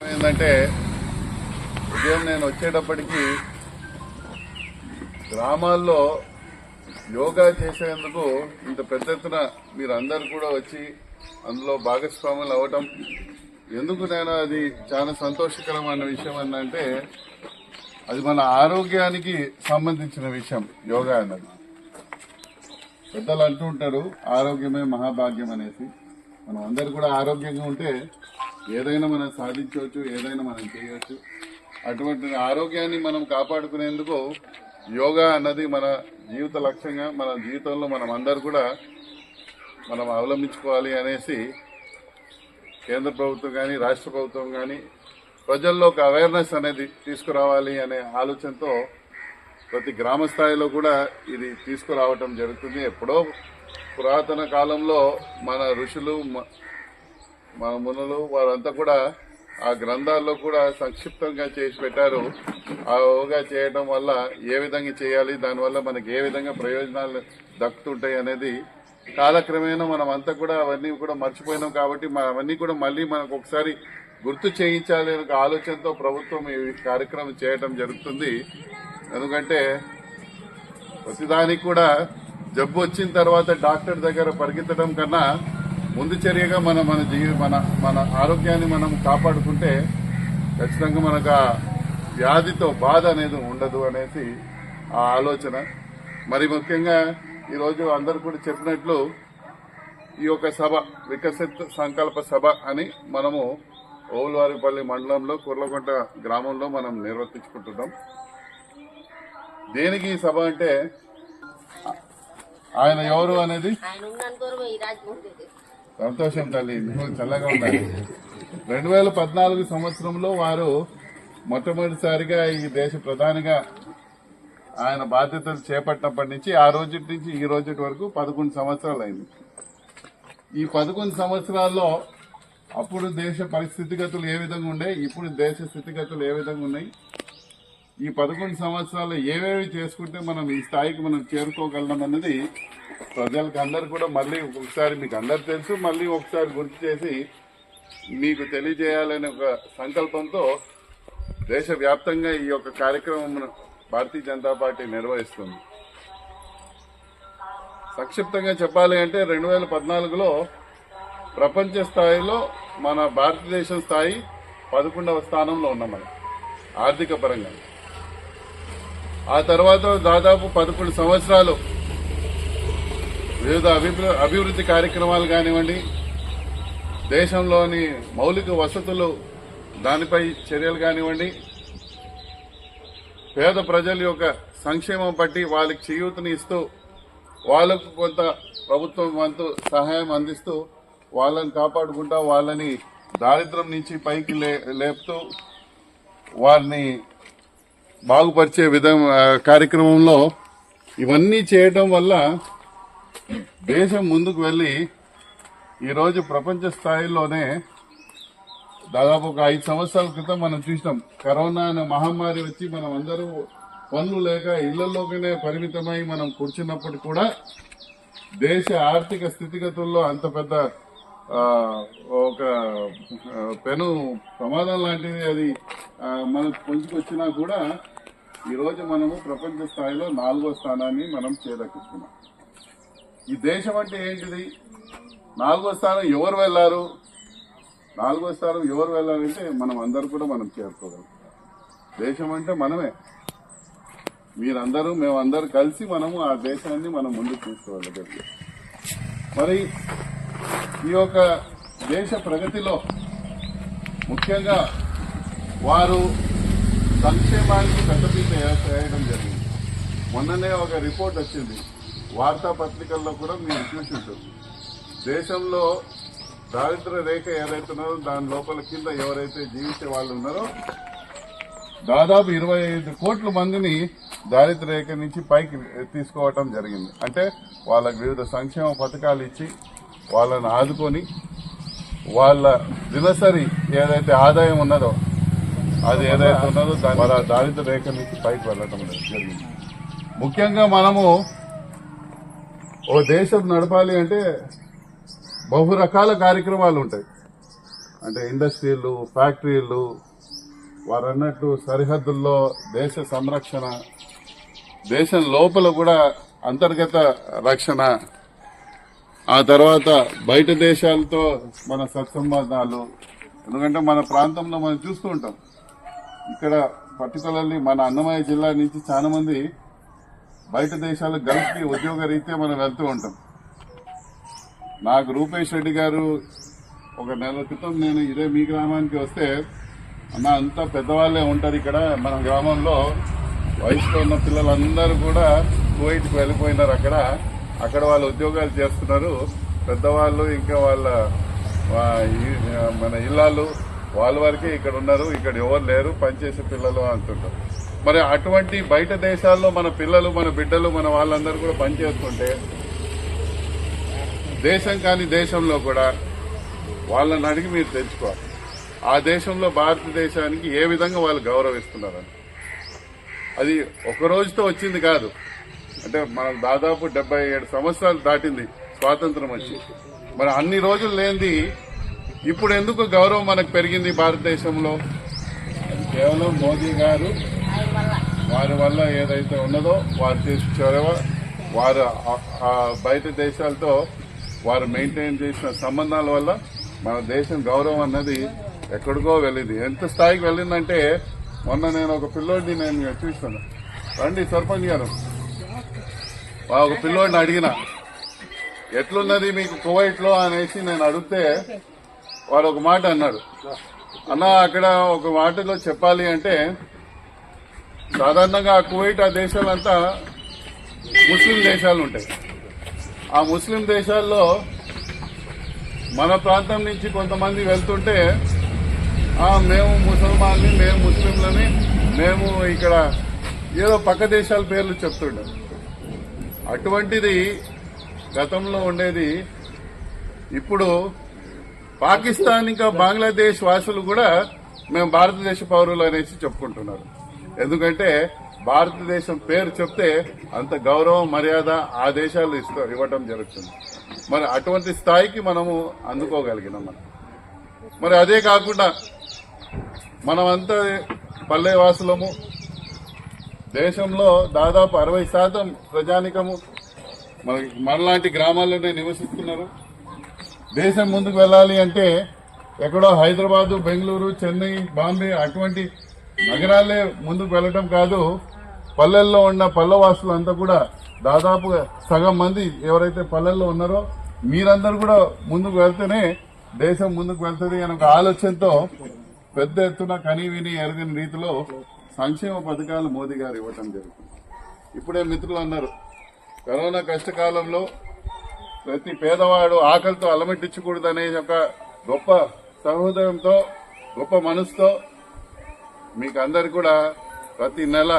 ఏంటంటే ఉదయం నేను వచ్చేటప్పటికి గ్రామాల్లో యోగా చేసేందుకు ఇంత పెద్ద ఎత్తున మీరు అందరు కూడా వచ్చి అందులో భాగస్వాములు అవ్వటం ఎందుకు నేను అది చాలా సంతోషకరమైన విషయం ఏంటంటే అది మన ఆరోగ్యానికి సంబంధించిన విషయం యోగా అన్నది. పెద్దలు అంటూ ఉంటారు ఆరోగ్యమే మహాభాగ్యం అనేసి. మనం అందరు కూడా ఆరోగ్యంగా ఉంటే ఏదైనా మనం సాధించవచ్చు ఏదైనా మనం చేయవచ్చు. అటువంటి ఆరోగ్యాన్ని మనం కాపాడుకునేందుకు యోగా అన్నది మన జీవిత లక్ష్యంగా మన జీవితంలో మనం అందరు కూడా మనం అవలంబించుకోవాలి అనేసి కేంద్ర ప్రభుత్వం కానీ రాష్ట్ర ప్రభుత్వం కానీ ప్రజల్లో ఒక అవేర్నెస్ అనేది తీసుకురావాలి అనే ఆలోచనతో ప్రతి గ్రామ స్థాయిలో కూడా ఇది తీసుకురావటం జరుగుతుంది. ఎప్పుడో పురాతన కాలంలో మన ఋషులు మన మునులు వారంతా కూడా ఆ గ్రంథాల్లో కూడా సంక్షిప్తంగా చేసి పెట్టారు. ఆ యోగా చేయడం వల్ల ఏ విధంగా చేయాలి దానివల్ల మనకి ఏ విధంగా ప్రయోజనాలు దక్కుతుంటాయి అనేది కాలక్రమేణా మనం అంతా కూడా అవన్నీ కూడా మర్చిపోయినాం కాబట్టి అవన్నీ కూడా మళ్ళీ మనకు ఒకసారి గుర్తు చేయించాలి అనే ఆలోచనతో ప్రభుత్వం ఈ కార్యక్రమం చేయడం జరుగుతుంది. ఎందుకంటే ప్రతిదానికి కూడా జబ్బు వచ్చిన తర్వాత డాక్టర్ దగ్గర పరిగెత్తడం కన్నా ముందు చర్యగా మనం మన జీవి మన మన ఆరోగ్యాన్ని మనం కాపాడుకుంటే ఖచ్చితంగా మనకు ఆ వ్యాధితో బాధ అనేది ఉండదు అనేసి ఆ ఆలోచన. మరి ముఖ్యంగా ఈరోజు అందరు కూడా చెప్పినట్లు ఈ యొక్క సభ వికసిత్ సంకల్ప సభ అని మనము ఓవులవారిపల్లి మండలంలో కుర్లగుంట గ్రామంలో మనం నిర్వర్తించుకుంటున్నాం. దేనికి ఈ సభ అంటే ఆయన ఎవరు అనేది? సంతోషం తల్లి చల్లగా ఉండాలి. రెండు వేల పద్నాలుగు సంవత్సరంలో వారు మొట్టమొదటిసారిగా ఈ దేశ ప్రధానిగా ఆయన బాధ్యతలు చేపట్టినప్పటి నుంచి ఆ రోజు నుంచి ఈ రోజు వరకు పదకొండు సంవత్సరాలు అయింది. ఈ పదకొండు సంవత్సరాల్లో అప్పుడు దేశ పరిస్థితిగతులు ఏ విధంగా ఉండే ఇప్పుడు దేశ స్థితిగతులు ఏ విధంగా ఉన్నాయి? ఈ పదకొండు సంవత్సరాలు ఏవేవి చేసుకుంటే మనం ఈ స్థాయికి మనం చేరుకోగలం అన్నది ప్రజలకు అందరు కూడా మళ్ళీ ఒకసారి మీకు అందరు తెలుసు మళ్ళీ ఒకసారి గుర్తు చేసి మీకు తెలియజేయాలనే ఒక సంకల్పంతో దేశవ్యాప్తంగా ఈ యొక్క కార్యక్రమం భారతీయ జనతా పార్టీ నిర్వహిస్తుంది. సంక్షిప్తంగా చెప్పాలి అంటే రెండు వేల పద్నాలుగులో ప్రపంచ స్థాయిలో మన భారతదేశం స్థాయి పదకొండవ స్థానంలో ఉన్నాం మనం ఆర్థిక పరంగా. ఆ తర్వాత దాదాపు పదకొండు సంవత్సరాలు వివిధ అభివృద్ధి కార్యక్రమాలు కానివ్వండి దేశంలోని మౌలిక వసతులు దానిపై చర్యలు కానివ్వండి పేద ప్రజల యొక్క సంక్షేమం బట్టి వాళ్ళకి చేయూతని ఇస్తూ వాళ్ళకు కొంత ప్రభుత్వం వంతు సహాయం అందిస్తూ వాళ్ళని కాపాడుకుంటా వాళ్ళని దారిద్రం నుంచి పైకి లే లేపుతూ వారిని బాగుపరిచే విధం కార్యక్రమంలో ఇవన్నీ చేయటం వల్ల దేశం ముందుకు వెళ్ళి ఈరోజు ప్రపంచ స్థాయిలోనే దాదాపు ఒక ఐదు సంవత్సరాల క్రితం మనం చూసినాం. కరోనా అనే మహమ్మారి వచ్చి మనం అందరూ పనులు లేక ఇళ్ళలోనే పరిమితమై మనం కూర్చున్నప్పుడు కూడా దేశ ఆర్థిక స్థితిగతుల్లో అంత పెద్ద ఒక పెను ప్రమాదం లాంటిది అది మనకు పొంచుకొచ్చినా కూడా ఈరోజు మనము ప్రపంచ స్థాయిలో నాలుగో స్థానాన్ని మనం చేదక్కిస్తున్నాం ఈ దేశం అంటే ఏంటిది? నాలుగో స్థానం ఎవరు వెళ్ళారు నాలుగో స్థానం ఎవరు వెళ్ళాలంటే మనం అందరు కూడా మనం చేరుకోగలం. దేశం అంటే మనమే. మీరందరూ మేమందరూ కలిసి మనము ఆ దేశాన్ని మనం ముందుకు తీసుకువెళ్ళగలిగాం. మరి ఈ యొక్క దేశ ప్రగతిలో ముఖ్యంగా వారు సంక్షేమానికి పెద్దపీట చేయడం జరిగింది. మొన్ననే ఒక రిపోర్ట్ వచ్చింది. వార్తాపత్రికల్లో కూడా మీరు చూసి ఉంటుంది దేశంలో దారిద్ర రేఖ ఏదైతే దాని లోపల కింద ఎవరైతే జీవించే వాళ్ళు ఉన్నారో దాదాపు ఇరవై ఐదు కోట్ల మందిని దారిద్ర రేఖ నుంచి పైకి తీసుకోవటం జరిగింది. అంటే వాళ్ళకి వివిధ సంక్షేమ పథకాలు ఇచ్చి వాళ్ళని ఆదుకొని వాళ్ళ దినసరి ఏదైతే ఆదాయం ఉన్నదో అది ఏదైతే ఉన్నదో దాని వాళ్ళ దారిద్ర రేఖ నుంచి పైకి వెళ్ళటం జరిగింది. ముఖ్యంగా మనము ఓ దేశం నడపాలి అంటే బహు రకాల కార్యక్రమాలు ఉంటాయి. అంటే ఇండస్ట్రీలు ఫ్యాక్టరీలు వారన్నట్టు సరిహద్దుల్లో దేశ సంరక్షణ దేశం లోపల కూడా అంతర్గత రక్షణ ఆ తర్వాత బయట దేశాలతో మన సత్సంబంధాలు ఎందుకంటే మన ప్రాంతంలో మనం చూస్తూ ఉంటాం. ఇక్కడ పర్టికులర్లీ మన అన్నమయ్య జిల్లా నుంచి చాలా మంది బయట దేశాలు గల్ఫ్కి ఉద్యోగ రీత్యా మనం వెళ్తూ ఉంటాం. నాకు రూపేష్ రెడ్డి గారు ఒక నెల క్రితం నేను ఇదే మీ గ్రామానికి వస్తే అన్న అంతా పెద్దవాళ్ళే ఉంటారు ఇక్కడ మన గ్రామంలో వయసులో ఉన్న పిల్లలందరూ కూడా కువైట్కి వెళ్ళిపోయినారు అక్కడ. అక్కడ వాళ్ళు ఉద్యోగాలు చేస్తున్నారు. పెద్దవాళ్ళు ఇంకా వాళ్ళ మన ఇళ్ళాలు వాళ్ళ వరకే ఇక్కడ ఉన్నారు. ఇక్కడ ఎవరు లేరు. పనిచేసే పిల్లలు అంటుంటారు. మరి అటువంటి బయట దేశాల్లో మన పిల్లలు మన బిడ్డలు మన వాళ్ళందరూ కూడా పనిచేస్తుంటే దేశం కాని దేశంలో కూడా వాళ్ళని అడిగి మీరు తెచ్చుకోవాలి ఆ దేశంలో భారతదేశానికి ఏ విధంగా వాళ్ళు గౌరవిస్తున్నారని. అది ఒక రోజుతో వచ్చింది కాదు. అంటే మనకు దాదాపు డెబ్బై ఏడు సంవత్సరాలు దాటింది స్వాతంత్రం వచ్చి. మరి అన్ని రోజులు లేనిది ఇప్పుడు ఎందుకు గౌరవం మనకు పెరిగింది భారతదేశంలో? కేవలం మోదీ గారు వారి వల్ల ఏదైతే ఉన్నదో వారు చేసిన చొరవ వారు ఆ- బయట దేశాలతో వారు మెయింటైన్ చేసిన సంబంధాల వల్ల మన దేశం గౌరవం అన్నది ఎక్కడికో వెళ్ళింది. ఎంత స్థాయికి వెళ్ళిందంటే మొన్న నేను ఒక పిల్లోడిని నేను చూస్తాను రండి సర్పంచ్ గారు. ఒక పిల్లోడిని అడిగిన ఎట్లున్నది మీకు కువైట్లో అనేసి నేను అడిగితే వాడు ఒక మాట అన్నాడు. అన్న అక్కడ ఒక మాటలో చెప్పాలి అంటే సాధారణంగా ఆ కువైట్ ఆ దేశాలంతా ముస్లిం దేశాలు ఉంటాయి. ఆ ముస్లిం దేశాల్లో మన ప్రాంతం నుంచి కొంతమంది వెళ్తుంటే మేము ముసల్మాన్ని మేము ముస్లింలని మేము ఇక్కడ ఏదో పక్క దేశాల పేర్లు చెప్తుంటాం. అటువంటిది గతంలో ఉండేది. ఇప్పుడు పాకిస్తాన్ ఇంకా బంగ్లాదేశ్ వాసులు కూడా మేము భారతదేశ పౌరులు అనేసి చెప్పుకుంటున్నారు. ఎందుకంటే భారతదేశం పేరు చెప్తే అంత గౌరవం మర్యాద ఆ దేశాలు ఇస్తా ఇవ్వటం జరుగుతుంది. మరి అటువంటి స్థాయికి మనము అందుకోగలిగినాం మనం. మరి అదే కాకుండా మనమంతా పల్లె వాసులము దేశంలో దాదాపు అరవై శాతం ప్రజానికము మన మనలాంటి గ్రామాల్లోనే నివసిస్తున్నారు. దేశం ముందుకు వెళ్ళాలి అంటే ఎక్కడో హైదరాబాదు బెంగళూరు చెన్నై బాంబే అటువంటి నగరాలే ముందుకు వెళ్ళటం కాదు. పల్లెల్లో ఉన్న పల్లెవాసులు అంతా కూడా దాదాపు సగం మంది ఎవరైతే పల్లెల్లో ఉన్నారో మీరందరూ కూడా ముందుకు వెళ్తేనే దేశం ముందుకు వెళ్తుంది అనే ఒక ఆలోచనతో పెద్ద ఎత్తున కని విని ఎరగని రీతిలో సంక్షేమ పథకాలు మోదీ గారు ఇవ్వటం జరుగుతుంది. ఇప్పుడే మిత్రులు అన్నారు కరోనా కష్టకాలంలో ప్రతి పేదవాడు ఆకలితో అలమటించకూడదనే ఒక గొప్ప సహోదయంతో గొప్ప మనసుతో మీకు అందరికి కూడా ప్రతి నెల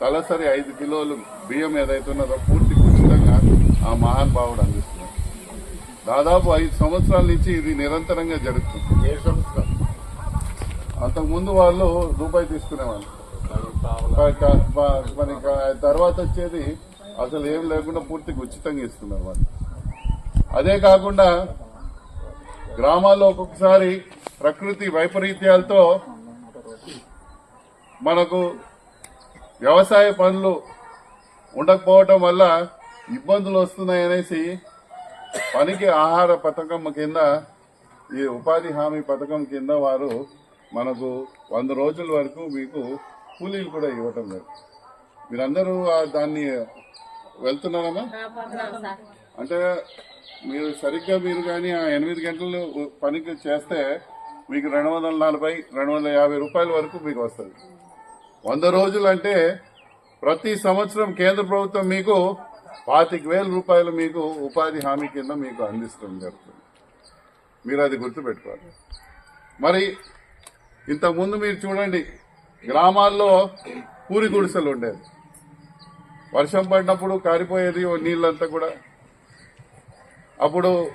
తలసరి ఐదు కిలోలు బియ్యం ఏదైతే ఉన్నదో పూర్తి ఉచితంగా ఆ మహానుభావుడు అందిస్తున్నారు. దాదాపు ఐదు సంవత్సరాల నుంచి ఇది నిరంతరంగా జరుగుతుంది. ఏ సంవత్సరం? అంతకుముందు వాళ్ళు రూపాయి తీసుకునేవాళ్ళు. మరి తర్వాత వచ్చేది అసలు ఏం లేకుండా పూర్తిగా ఉచితంగా ఇస్తున్నారు వాళ్ళు. అదే కాకుండా గ్రామాల్లో ఒక్కొక్కసారి ప్రకృతి వైపరీత్యాలతో మనకు వ్యవసాయ పనులు ఉండకపోవటం వల్ల ఇబ్బందులు వస్తున్నాయి అనేసి పనికి ఆహార పథకం కింద ఈ ఉపాధి హామీ పథకం కింద వారు మనకు వంద రోజుల వరకు మీకు కూలీలు కూడా ఇవ్వటం లేదు. మీరందరూ దాన్ని వెళ్తున్నారమ్మా అంటే మీరు సరిగ్గా మీరు కానీ ఆ ఎనిమిది గంటలు పనికి చేస్తే మీకు రెండు వందల నలభై రెండు వందల యాభై రూపాయల వరకు మీకు వస్తుంది. వంద రోజులు అంటే ప్రతి సంవత్సరం కేంద్ర ప్రభుత్వం మీకు పాతిక వేల రూపాయలు మీకు ఉపాధి హామీ కింద మీకు అందిస్తుంది జరుగుతుంది. మీరు అది గుర్తుపెట్టుకోవాలి. మరి ఇంతకుముందు మీరు చూడండి గ్రామాల్లో పూరి గుడిసెలు ఉండేది వర్షం పడినప్పుడు కారిపోయేది ఓ నీళ్ళంతా కూడా. అప్పుడు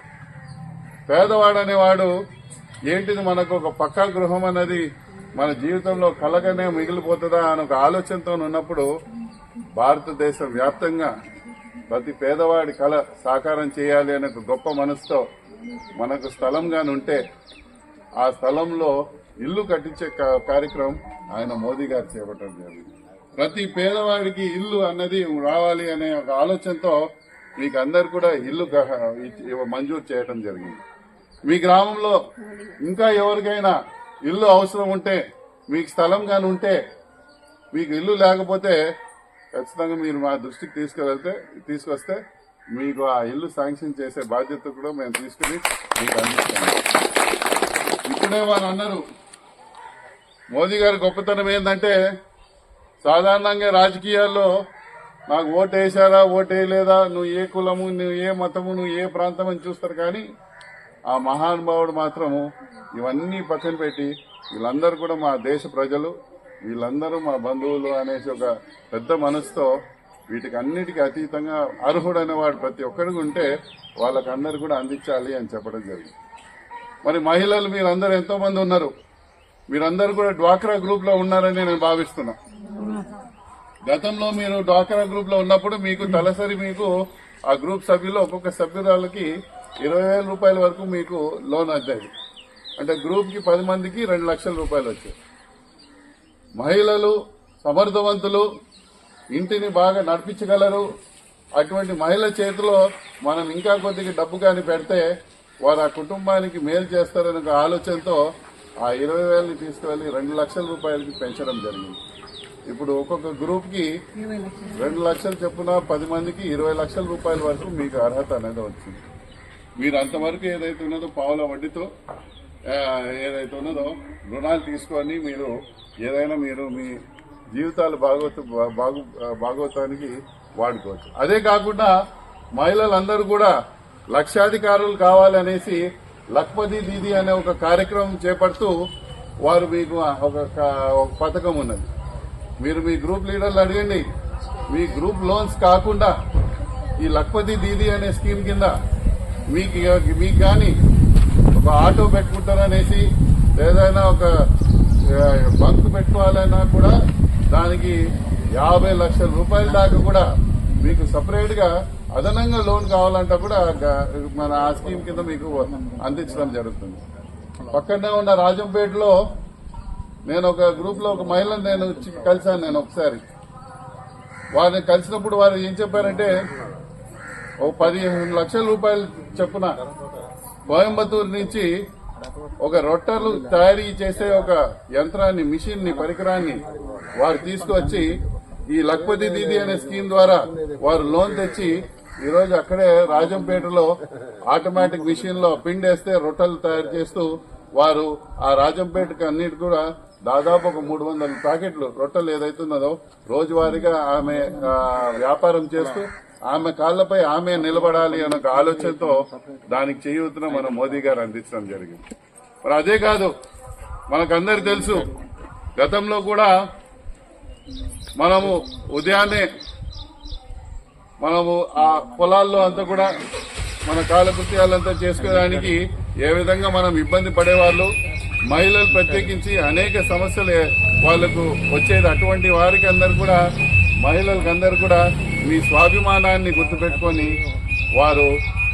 పేదవాడు అనేవాడు ఏంటిది మనకు ఒక పక్కా గృహం అన్నది మన జీవితంలో కలగనే మిగిలిపోతుందా? అని ఒక ఆలోచనతో ఉన్నప్పుడు భారతదేశం వ్యాప్తంగా ప్రతి పేదవాడి కళ సాకారం చేయాలి అనే ఒక గొప్ప మనసుతో మనకు స్థలం ఉంటే ఆ స్థలంలో ఇల్లు కట్టించే కార్యక్రమం ఆయన మోదీ గారు చేపట్టడం జరిగింది. ప్రతి పేదవాడికి ఇల్లు అన్నది రావాలి అనే ఒక ఆలోచనతో మీకు అందరు కూడా ఇల్లు మంజూరు చేయడం జరిగింది. మీ గ్రామంలో ఇంకా ఎవరికైనా ఇల్లు అవసరం ఉంటే మీకు స్థలం కానీ ఉంటే మీకు ఇల్లు లేకపోతే ఖచ్చితంగా మీరు మా దృష్టికి తీసుకువెళ్తే తీసుకొస్తే మీకు ఆ ఇల్లు శాంక్షన్ చేసే బాధ్యత కూడా మేము తీసుకుని మీకు అందిస్తాము. ఇప్పుడే వాళ్ళు అన్నారు మోదీ గారి గొప్పతనం ఏంటంటే సాధారణంగా రాజకీయాల్లో నాకు ఓటు వేసారా ఓటు వేయలేదా నువ్వు ఏ కులము నువ్వు ఏ మతము నువ్వు ఏ ప్రాంతం అని చూస్తారు కానీ ఆ మహానుభావుడు మాత్రము ఇవన్నీ పక్కన పెట్టి వీళ్ళందరూ కూడా మా దేశ ప్రజలు వీళ్ళందరూ మా బంధువులు అనేసి ఒక పెద్ద మనసుతో వీటికి అన్నిటికీ అతీతంగా అర్హుడైన వాడు ప్రతి ఒక్కరికి ఉంటే వాళ్ళకందరూ కూడా అందించాలి అని చెప్పడం జరిగింది. మరి మహిళలు మీరందరూ అందరూ ఎంతోమంది ఉన్నారు. మీరందరూ కూడా డ్వాక్రా గ్రూప్లో ఉన్నారని నేను భావిస్తున్నా. గతంలో మీరు డ్వాక్రా గ్రూప్లో ఉన్నప్పుడు మీకు తలసరి మీకు ఆ గ్రూప్ సభ్యులు ఒక్కొక్క సభ్యురాలకి ఇరవై వేల రూపాయల వరకు మీకు లోన్ వచ్చేది. అంటే గ్రూప్కి పది మందికి రెండు లక్షల రూపాయలు వచ్చాయి మహిళలు సమర్థవంతులు ఇంటిని బాగా నడిపించగలరు. అటువంటి మహిళ చేతిలో మనం ఇంకా కొద్దిగా డబ్బు కానీ పెడితే వారు ఆ కుటుంబానికి మేలు చేస్తారనే ఒక ఆలోచనతో ఆ ఇరవై వేలని తీసుకువెళ్ళి రెండు లక్షల రూపాయలకి పెంచడం జరిగింది. ఇప్పుడు ఒక్కొక్క గ్రూప్కి రెండు లక్షలు చొప్పున పది మందికి ఇరవై లక్షల రూపాయల వరకు మీకు అర్హత అనేది వచ్చింది. మీరు అంతవరకు ఏదైతే ఉన్నదో పావుల వడ్డీతో ఏదైతే ఉన్నదో రుణాలు తీసుకొని మీరు ఏదైనా మీరు మీ జీవితాలు బాగోత బాగు బాగోతానికి వాడుకోవచ్చు. అదే కాకుండా మహిళలందరూ కూడా లక్షాధికారులు కావాలనేసి లక్పతి దీది అనే ఒక కార్యక్రమం చేపడుతూ వారు మీకు ఒక ఒక పథకం ఉన్నది. మీరు మీ గ్రూప్ లీడర్లు అడగండి. మీ గ్రూప్ లోన్స్ కాకుండా ఈ లక్పతి దీది అనే స్కీమ్ కింద మీకు మీకు కానీ ఒక ఆటో పెట్టుకుంటారనేసి ఏదైనా ఒక బంక్ పెట్టుకోవాలన్నా కూడా దానికి యాభై లక్షల రూపాయల దాకా కూడా మీకు సపరేట్గా అదనంగా లోన్ కావాలంటే కూడా మన ఆ స్కీమ్ కింద మీకు అందించడం జరుగుతుంది. పక్కనే ఉన్న రాజంపేటలో నేను ఒక గ్రూప్లో ఒక మహిళను నేను కలిశాను నేను ఒకసారి. వారిని కలిసినప్పుడు వారు ఏం చెప్పారంటే ఓ పదిహేను లక్షల రూపాయలు చెప్పున కోయంబత్తూరు నుంచి ఒక రొట్టెలు తయారీ చేసే ఒక యంత్రాన్ని మిషన్ని పరికరాన్ని వారు తీసుకువచ్చి ఈ లక్పతి దీది అనే స్కీమ్ ద్వారా వారు లోన్ తెచ్చి ఈరోజు అక్కడే రాజంపేటలో ఆటోమేటిక్ మిషన్లో పిండేస్తే రొట్టెలు తయారు చేస్తూ వారు ఆ రాజంపేటకి అన్నిటి కూడా దాదాపు ఒక మూడు వందల ప్యాకెట్లు రొట్టెలు ఏదైతున్నదో రోజువారీగా ఆమె వ్యాపారం చేస్తూ ఆమె కాళ్ళపై ఆమె నిలబడాలి అనే ఒక ఆలోచనతో దానికి చేయూతను మన మోదీ గారు అందించడం జరిగింది. మరి అదే కాదు మనకందరికి తెలుసు గతంలో కూడా మనము ఉదయాన్నే మనము ఆ పొలాల్లో అంతా కూడా మన కాలకృత్యాలంతా చేసుకోవడానికి ఏ విధంగా మనం ఇబ్బంది పడేవాళ్ళు మహిళలు ప్రత్యేకించి అనేక సమస్యలు వాళ్ళకు వచ్చేది. అటువంటి వారికి అందరు కూడా మహిళలకు అందరు కూడా మీ స్వాభిమానాన్ని గుర్తుపెట్టుకొని వారు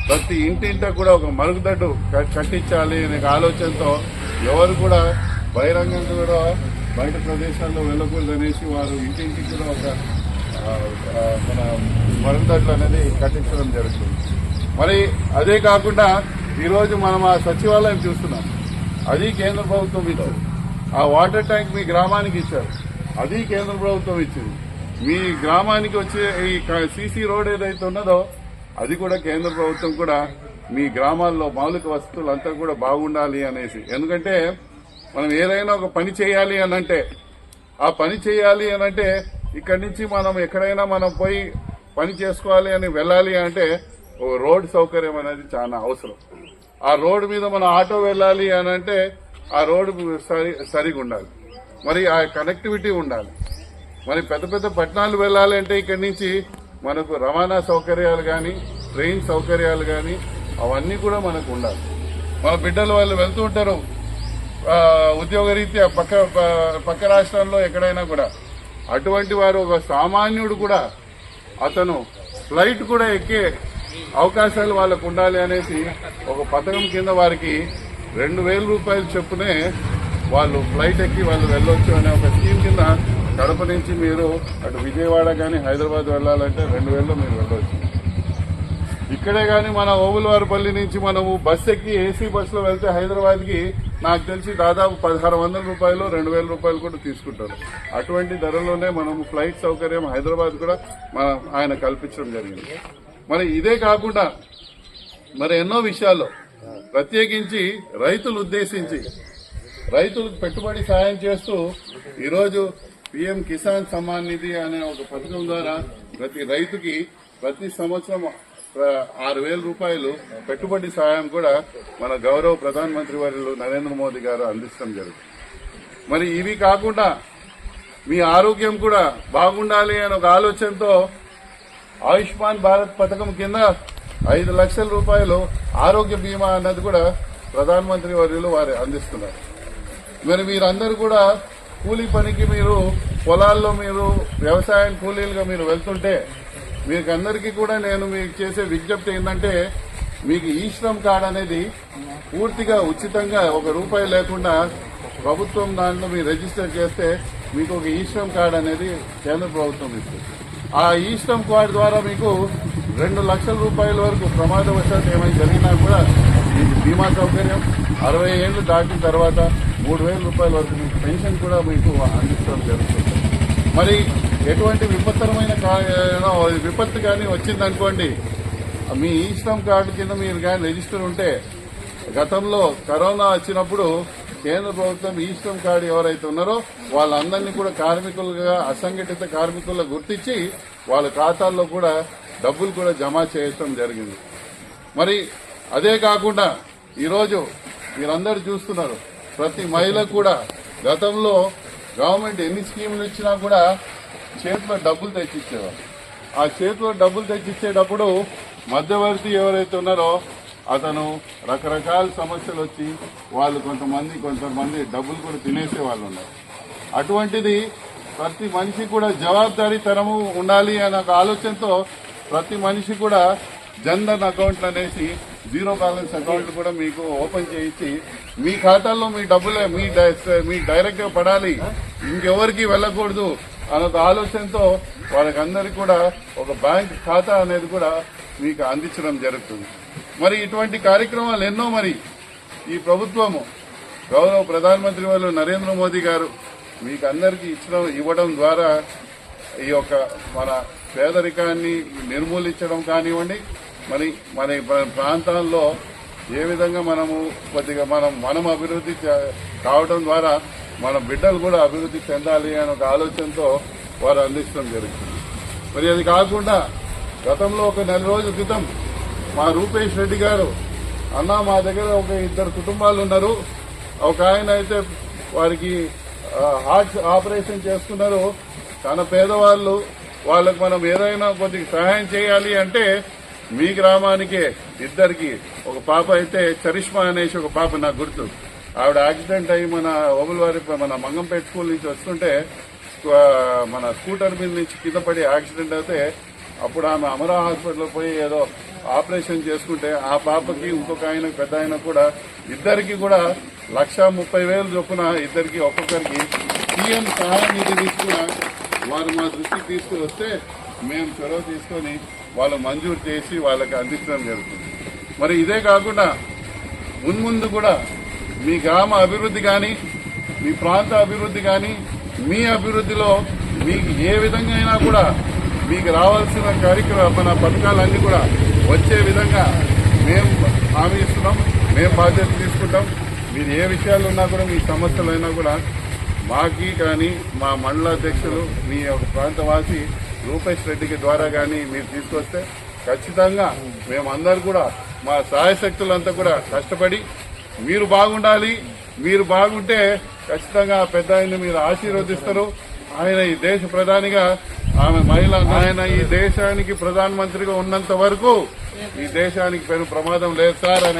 ప్రతి ఇంటింట కూడా ఒక మరుగుదడ్డు క- కట్టించాలి అనే ఆలోచనతో ఎవరు కూడా బహిరంగంగా కూడా బయట ప్రదేశాల్లో వెళ్ళకూడదు అనేసి వారు ఇంటింటికి కూడా ఒక మన మరుగుదొడ్లు అనేది కట్టించడం జరుగుతుంది. మరి అదే కాకుండా ఈరోజు మనం ఆ సచివాలయం చూస్తున్నాం. అది కేంద్ర ప్రభుత్వం ఇచ్చారు ఆ వాటర్ ట్యాంక్ మీ గ్రామానికి ఇచ్చారు. అది కేంద్ర ప్రభుత్వం ఇచ్చింది. మీ గ్రామానికి వచ్చే ఈ సీసీ రోడ్ ఏదైతే ఉన్నదో అది కూడా కేంద్ర ప్రభుత్వం కూడా మీ గ్రామాల్లో మౌలిక వసతులు అంతా కూడా బాగుండాలి అనేసి. ఎందుకంటే మనం ఏదైనా ఒక పని చేయాలి అనంటే ఆ పని చేయాలి అని అంటే ఇక్కడి నుంచి మనం ఎక్కడైనా మనం పోయి పని చేసుకోవాలి అని వెళ్ళాలి అంటే ఓ రోడ్ సౌకర్యం అనేది చాలా అవసరం. ఆ రోడ్డు మీద మనం ఆటో వెళ్ళాలి అని అంటే ఆ రోడ్డు సరి సరిగా ఉండాలి మరి ఆ కనెక్టివిటీ ఉండాలి. మరి పెద్ద పెద్ద పట్టణాలు వెళ్ళాలి అంటే ఇక్కడి నుంచి మనకు రవాణా సౌకర్యాలు కానీ ట్రైన్ సౌకర్యాలు కానీ అవన్నీ కూడా మనకు ఉండాలి. మన బిడ్డలు వాళ్ళు వెళ్తూ ఉంటారు. ఉద్యోగరీత్యా పక్క పక్క రాష్ట్రాల్లో ఎక్కడైనా కూడా. అటువంటి వారు ఒక సామాన్యుడు కూడా అతను ఫ్లైట్ కూడా ఎక్కే అవకాశాలు వాళ్ళకు ఉండాలి అనేసి ఒక పథకం కింద వారికి రెండు వేల రూపాయలు చెప్పునే వాళ్ళు ఫ్లైట్ ఎక్కి వాళ్ళు వెళ్ళొచ్చు అనే ఒక స్కీమ్ కింద కడప నుంచి మీరు అటు విజయవాడ కానీ హైదరాబాద్ వెళ్ళాలంటే రెండు వేలలో మీరు వెళ్ళవచ్చు ఇక్కడే కానీ మన ఓబులవారిపల్లి నుంచి మనము బస్ ఎక్కి ఏసీ బస్సులో వెళ్తే హైదరాబాద్కి నాకు తెలిసి దాదాపు పదహారు వందల రూపాయలు రెండు వేల రూపాయలు కూడా తీసుకుంటారు. అటువంటి ధరలోనే మనం ఫ్లైట్ సౌకర్యం హైదరాబాద్ కూడా మన ఆయన కల్పించడం జరిగింది. మరి ఇదే కాకుండా మరి ఎన్నో విషయాల్లో ప్రత్యేకించి రైతులు ఉద్దేశించి రైతులకు పెట్టుబడి సాయం చేస్తూ ఈరోజు పిఎం కిసాన్ సమ్మాన్ నిధి అనే ఒక పథకం ద్వారా ప్రతి రైతుకి ప్రతి సంవత్సరం ఆరు వేల రూపాయలు పెట్టుబడి సాయం కూడా మన గౌరవ ప్రధానమంత్రి వర్యులు నరేంద్ర మోదీ గారు అందించడం జరుగుతుంది మరి ఇవి కాకుండా మీ ఆరోగ్యం కూడా బాగుండాలి అనే ఒక ఆలోచనతో ఆయుష్మాన్ భారత్ పథకం కింద ఐదు లక్షల రూపాయలు ఆరోగ్య బీమా అన్నది కూడా ప్రధానమంత్రి వర్యులు వారు అందిస్తున్నారు. మరి మీరందరూ కూడా కూలీ పనికి మీరు పొలాల్లో మీరు వ్యవసాయం కూలీలుగా మీరు వెళ్తుంటే మీకు అందరికీ కూడా నేను మీకు చేసే విజ్ఞప్తి ఏంటంటే మీకు ఈ శ్రమ్ కార్డ్ అనేది పూర్తిగా ఉచితంగా ఒక రూపాయి లేకుండా ప్రభుత్వం దాంట్లో మీరు రిజిస్టర్ చేస్తే మీకు ఒక ఈ శ్రమ్ కార్డ్ అనేది కేంద్ర ప్రభుత్వం ఇస్తుంది. ఆ ఈ శ్రమ్ కార్డ్ ద్వారా మీకు రెండు లక్షల రూపాయల వరకు ప్రమాదవశాత్తు ఏమైనా జరిగినా కూడా మీకు బీమా సౌకర్యం అరవై ఏళ్ళు దాటిన తర్వాత మూడు వేల రూపాయల వరకు మీకు పెన్షన్ కూడా మీకు అందించడం జరుగుతుంది. మరి ఎటువంటి విపత్తరమైన కా- విపత్తు కానీ వచ్చిందనుకోండి మీ ఈశ్రమ్ కార్డు కింద మీరు కానీ రిజిస్టర్ ఉంటే గతంలో కరోనా వచ్చినప్పుడు కేంద్ర ప్రభుత్వం ఈశ్రమ్ కార్డు ఎవరైతే ఉన్నారో వాళ్ళందరినీ కూడా కార్మికులుగా అసంఘటిత కార్మికులుగా గుర్తించి వాళ్ళ ఖాతాల్లో కూడా డబ్బులు కూడా జమ చేయటం జరిగింది. మరి అదే కాకుండా ఈరోజు మీరందరూ చూస్తున్నారు ప్రతి మహిళ కూడా గతంలో గవర్నమెంట్ ఎన్ని స్కీములు ఇచ్చినా కూడా చేతిలో డబ్బులు తెచ్చిచ్చేవారు ఆ చేతిలో డబ్బులు తెచ్చిచ్చేటప్పుడు మధ్యవర్తి ఎవరైతే ఉన్నారో అతను రకరకాల సమస్యలు వచ్చి వాళ్ళు కొంతమంది కొంతమంది డబ్బులు కూడా తినేసే వాళ్ళు ఉన్నారు. అటువంటిది ప్రతి మనిషి కూడా జవాబాదారీతనము ఉండాలి అనే ఒక ఆలోచనతో ప్రతి మనిషి కూడా జన్ధన్ అకౌంట్లు అనేసి జీరో బ్యాలెన్స్ అకౌంట్ కూడా మీకు ఓపెన్ చేయించి మీ ఖాతాల్లో మీ డబ్బులే మీ డై- మీ డైరెక్ట్గా పడాలి. ఇంకెవరికి వెళ్ళకూడదు అన్న ఒక ఆలోచనతో వాళ్ళకందరికీ కూడా ఒక బ్యాంక్ ఖాతా అనేది కూడా మీకు అందించడం జరుగుతుంది. మరి ఇటువంటి కార్యక్రమాలు ఎన్నో మరి. ఈ ప్రభుత్వము గౌరవ ప్రధానమంత్రి వాళ్ళు నరేంద్ర మోదీ గారు మీకు అందరికీ ఇచ్చడం ఇవ్వడం ద్వారా ఈ యొక్క మన పేదరికాన్ని నిర్మూలించడం కానివ్వండి మరి మన ప్రాంతాల్లో ఏ విధంగా మనము కొద్దిగా మనం మనం అభివృద్ధి చే- కావడం ద్వారా మన బిడ్డలు కూడా అభివృద్ధి చెందాలి అనే ఒక ఆలోచనతో వారు అందించడం జరుగుతుంది మరి అది కాకుండా గతంలో ఒక నెల రోజుల క్రితం మా రూపేష్ రెడ్డి గారు అన్న మా దగ్గర ఒక ఇద్దరు కుటుంబాలు ఉన్నారు. ఒక ఆయన అయితే వారికి హార్ట్ ఆపరేషన్ చేసుకున్నారు తన పేదవాళ్ళు వాళ్ళకు మనం ఏదైనా కొద్దిగా సహాయం చేయాలి అంటే మీ గ్రామానికే ఇద్దరికి ఒక పాప అయితే చరిష్మా అనేసి ఒక పాప నాకు గుర్తు. ఆవిడ యాక్సిడెంట్ అయ్యి మన ఓబుల్వారి మన మంగంపేట స్కూల్ నుంచి వస్తుంటే మన స్కూటర్ మీద నుంచి కింద పడి యాక్సిడెంట్ అయితే అప్పుడు ఆమె అమరా హాస్పిటల్ పోయి ఏదో ఆపరేషన్ చేసుకుంటే ఆ పాపకి ఇంకొక ఆయన పెద్ద ఆయన కూడా ఇద్దరికి కూడా లక్ష ముప్పై వేలు చొప్పున ఇద్దరికి ఒక్కొక్కరికి సీఎం సహాయ నిధి తీసుకున్న వారు మా దృష్టికి తీసుకుని వస్తే మేము చొరవ తీసుకొని వాళ్ళు మంజూరు చేసి వాళ్ళకి అందించడం జరుగుతుంది. మరి ఇదే కాకుండా మున్ముందు కూడా మీ గ్రామ అభివృద్ధి కానీ మీ ప్రాంత అభివృద్ధి కానీ మీ అభివృద్ధిలో మీకు ఏ విధంగా అయినా కూడా మీకు రావాల్సిన కార్యక్రమ మన పథకాలన్నీ కూడా వచ్చే విధంగా మేము హామీ ఇస్తున్నాం మేము బాధ్యత తీసుకుంటాం. మీరు ఏ విషయాలు ఉన్నా కూడా మీ సమస్యలు అయినా కూడా మాకి కానీ మా మండల అధ్యక్షులు మీ యొక్క ప్రాంతవాసి రూపేష్ రెడ్డికి ద్వారా కానీ మీరు తీసుకొస్తే ఖచ్చితంగా మేమందరూ కూడా మా సహాయశక్తులంతా కూడా కష్టపడి మీరు బాగుండాలి మీరు బాగుంటే ఖచ్చితంగా ఆ పెద్ద ఆయన్ని మీరు ఆశీర్వదిస్తారు. ఆయన ఈ దేశ ప్రధానిగా ఆమె మహిళ ఆయన ఈ దేశానికి ప్రధానమంత్రిగా ఉన్నంత వరకు ఈ దేశానికి పెను ప్రమాదం లేదు సార్ అనే